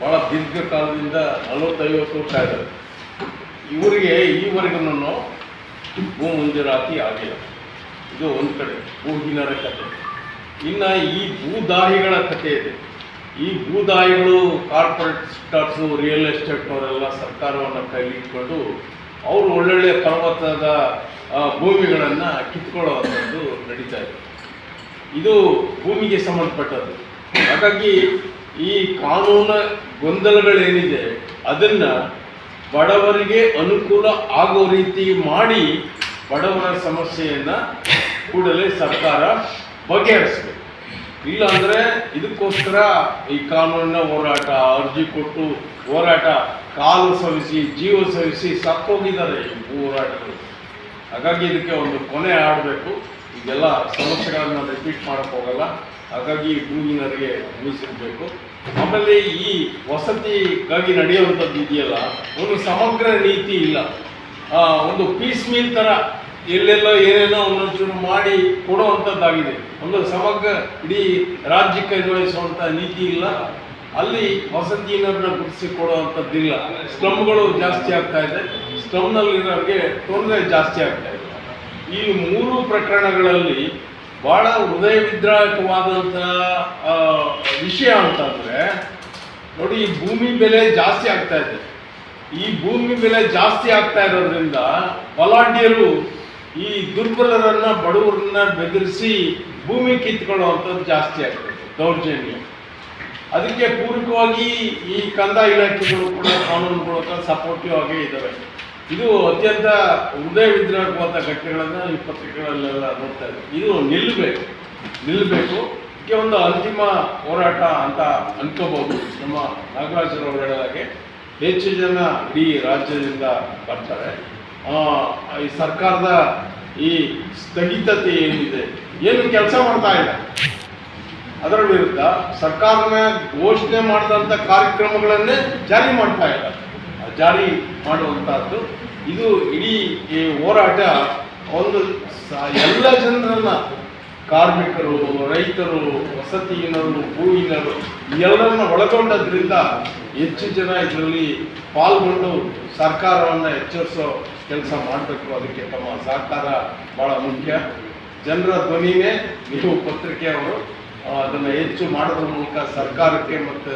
ಬಹಳ ದೀರ್ಘಕಾಲದಿಂದ ನಲವತ್ತೈವತ್ತು ವರ್ಷ ಇದ್ದಾರೆ ಇವರಿಗೆ ಈವರೆಗೂ ಭೂ ಮಂಜೂರಾತಿ ಆಗಿಲ್ಲ. ಇದು ಒಂದು ಕಡೆ, ಭೂಹೀನರ ಕತೆ. ಇನ್ನು ಈ ಭೂದಾಹಿಗಳ ಕತೆ ಇದೆ. ಈ ಭೂದಾಯಿಗಳು ಕಾರ್ಪೊರೇಟ್ ಸ್ಟಾರ್ಸು, ರಿಯಲ್ ಎಸ್ಟೇಟ್ನವರೆಲ್ಲ ಸರ್ಕಾರವನ್ನು ಕೈಲಿಟ್ಕೊಂಡು ಅವರು ಒಳ್ಳೊಳ್ಳೆ ಪರ್ವತದ ಭೂಮಿಗಳನ್ನು ಕಿತ್ಕೊಳ್ಳೋದು ನಡೀತಾ ಇದೆ. ಇದು ಭೂಮಿಗೆ ಸಂಬಂಧಪಟ್ಟದ್ದು. ಹಾಗಾಗಿ ಈ ಕಾನೂನು ಗೊಂದಲಗಳೇನಿದೆ, ಅದನ್ನು ಬಡವರಿಗೆ ಅನುಕೂಲ ಆಗೋ ರೀತಿ ಮಾಡಿ ಬಡವರ ಸಮಸ್ಯೆಯನ್ನು ಕೂಡಲೇ ಸರ್ಕಾರ ಬಗೆಹರಿಸಬೇಕು. ಇಲ್ಲ ಅಂದರೆ ಇದಕ್ಕೋಸ್ಕರ ಈ ಕಾನೂನಿನ ಹೋರಾಟ, ಅರ್ಜಿ ಕೊಟ್ಟು ಹೋರಾಟ, ಕಾಲು ಸವಿಸಿ, ಜೀವ ಸವಿಸಿ ಸತ್ತೋಗಿದ್ದಾರೆ ಹೋರಾಟಗಳು ಹಾಗಾಗಿ ಇದಕ್ಕೆ ಒಂದು ಕೊನೆ ಆಡಬೇಕು ಈಗೆಲ್ಲ ಸಮಸ್ಯೆಗಳನ್ನು ರಿಪೀಟ್ ಮಾಡೋಕ್ಕೆ ಹೋಗಲ್ಲ. ಹಾಗಾಗಿ ಭೂಮಿನರಿಗೆ ಮೀಸಲಿಡಬೇಕು ಆಮೇಲೆ ಈ ವಸತಿಗಾಗಿ ನಡೆಯುವಂಥದ್ದು ಇದೆಯಲ್ಲ, ಒಂದು ಸಮಗ್ರ ನೀತಿ ಇಲ್ಲ. ಒಂದು ಪೀಸ್ ಮೀಲ್ ಥರ ಎಲ್ಲೆಲ್ಲೋ ಏನೇನೋ ಒಂದೊಂಚೂರು ಮಾಡಿ ಕೊಡುವಂಥದ್ದಾಗಿದೆ. ಒಂದು ಸಮಗ್ರ ಇಡೀ ರಾಜ್ಯಕ್ಕೆ ನಿರ್ವಹಿಸುವಂಥ ನೀತಿ ಇಲ್ಲ. ಅಲ್ಲಿ ವಸತಿಯನ್ನ ಗುರುತಿಸಿ ಕೊಡುವಂಥದ್ದಿಲ್ಲ. ಸ್ಲಮ್ಗಳು ಜಾಸ್ತಿ ಆಗ್ತಾ ಇದೆ. ಸ್ಲಮ್ನಲ್ಲಿರೋರಿಗೆ ತೊಂದರೆ ಜಾಸ್ತಿ ಆಗ್ತಾ ಇದೆ. ಈ ಮೂರು ಪ್ರಕರಣಗಳಲ್ಲಿ ಬಹಳ ಹೃದಯ ವಿದ್ರಾಯಕವಾದಂಥ ಆ, ವಿಷಯ ಅಂತಂದ್ರೆ ನೋಡಿ ಈ ಭೂಮಿ ಬೆಲೆ ಜಾಸ್ತಿ ಆಗ್ತಾ ಇದೆ. ಈ ಭೂಮಿ ಬೆಲೆ ಜಾಸ್ತಿ ಆಗ್ತಾ ಇರೋದ್ರಿಂದ ಬಲಾಢ್ಯರು ಈ ದುರ್ಬಲರನ್ನ ಬಡವರನ್ನ ಬೆದರಿಸಿ ಭೂಮಿ ಕಿತ್ಕೊಳ್ಳುವಂಥದ್ದು ಜಾಸ್ತಿ ಆಗ್ತದೆ ದೌರ್ಜನ್ಯ. ಅದಕ್ಕೆ ಪೂರಕವಾಗಿ ಈ ಕಂದಾಯ ಇಲಾಖೆಗಳು ಕೂಡ ಕಾನೂನುಗಳು ಸಪೋರ್ಟಿವ್ ಆಗೇ ಇದ್ದಾವೆ ಇದು ಅತ್ಯಂತ ಹೃದಯ ವಿದ್ರಾಗವಾದ ಘಟನೆಗಳನ್ನು ಈ ಪತ್ರಿಕೆಗಳಲ್ಲೆಲ್ಲ ನೋಡ್ತಾ ಇದ್ದೀವಿ ಇದು ನಿಲ್ಲಬೇಕು ನಿಲ್ಲಬೇಕು ಇದಕ್ಕೆ ಒಂದು ಅಂತಿಮ ಹೋರಾಟ ಅಂತ ಅನ್ಕೋಬಹುದು. ನಮ್ಮ ನಾಗರಾಜರವರು ಹೇಳಿದಾಗೆ ಹೆಚ್ಚು ಜನ ಇಡೀ ರಾಜ್ಯದಿಂದ ಬರ್ತಾರೆ. ಈ ಸರ್ಕಾರದ ಈ ಸ್ಥಗಿತತೆ ಏನಿದೆ, ಏನು ಕೆಲಸ ಮಾಡ್ತಾ ಇಲ್ಲ. ಅದರ ವಿರುದ್ಧ ಸರ್ಕಾರನ ಘೋಷಣೆ ಮಾಡಿದಂಥ ಕಾರ್ಯಕ್ರಮಗಳನ್ನೇ ಜಾರಿ ಮಾಡ್ತಾ ಇಲ್ಲ ಜಾರಿ ಮಾಡುವಂತಹದ್ದು. ಇದು ಇಡೀ ಈ ಹೋರಾಟ ಒಂದು ಎಲ್ಲ ಜನರನ್ನ ಕಾರ್ಮಿಕರು, ರೈತರು ವಸತಿಯಿನರು ಭೂವಿನರು ಎಲ್ಲರನ್ನ ಒಳಗೊಂಡದ್ರಿಂದ ಹೆಚ್ಚು ಜನ ಇದರಲ್ಲಿ ಪಾಲ್ಗೊಂಡು ಸರ್ಕಾರವನ್ನು ಎಚ್ಚರಿಸೋ ಕೆಲಸ ಮಾಡಬೇಕು. ಅದಕ್ಕೆ ತಮ್ಮ ಸಹಕಾರ ಬಹಳ ಮುಖ್ಯ. ಜನರ ಧ್ವನಿನೇ ನೀವು ಪತ್ರಿಕೆಯವರು ಅದನ್ನು ಹೆಚ್ಚು ಮಾಡೋದ್ರ ಮೂಲಕ ಸರ್ಕಾರಕ್ಕೆ ಮತ್ತು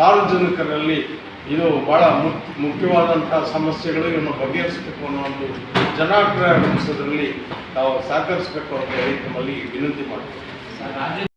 ಸಾರ್ವಜನಿಕರಲ್ಲಿ ಇದು ಬಹಳ ಮುಖ್ಯ ಮುಖ್ಯವಾದಂಥ ಸಮಸ್ಯೆಗಳು ಇವನ್ನು ಬಗೆಹರಿಸಬೇಕು ಅನ್ನೋ ಒಂದು ಜನಾಗ್ರಹ ರೂಪಿಸೋದ್ರಲ್ಲಿ ತಾವು ಸಹಕರಿಸಬೇಕು ಅಂತ ಹೇಳಿ ನಮ್ಮಲ್ಲಿ ವಿನಂತಿ ಮಾಡ್ತೀನಿ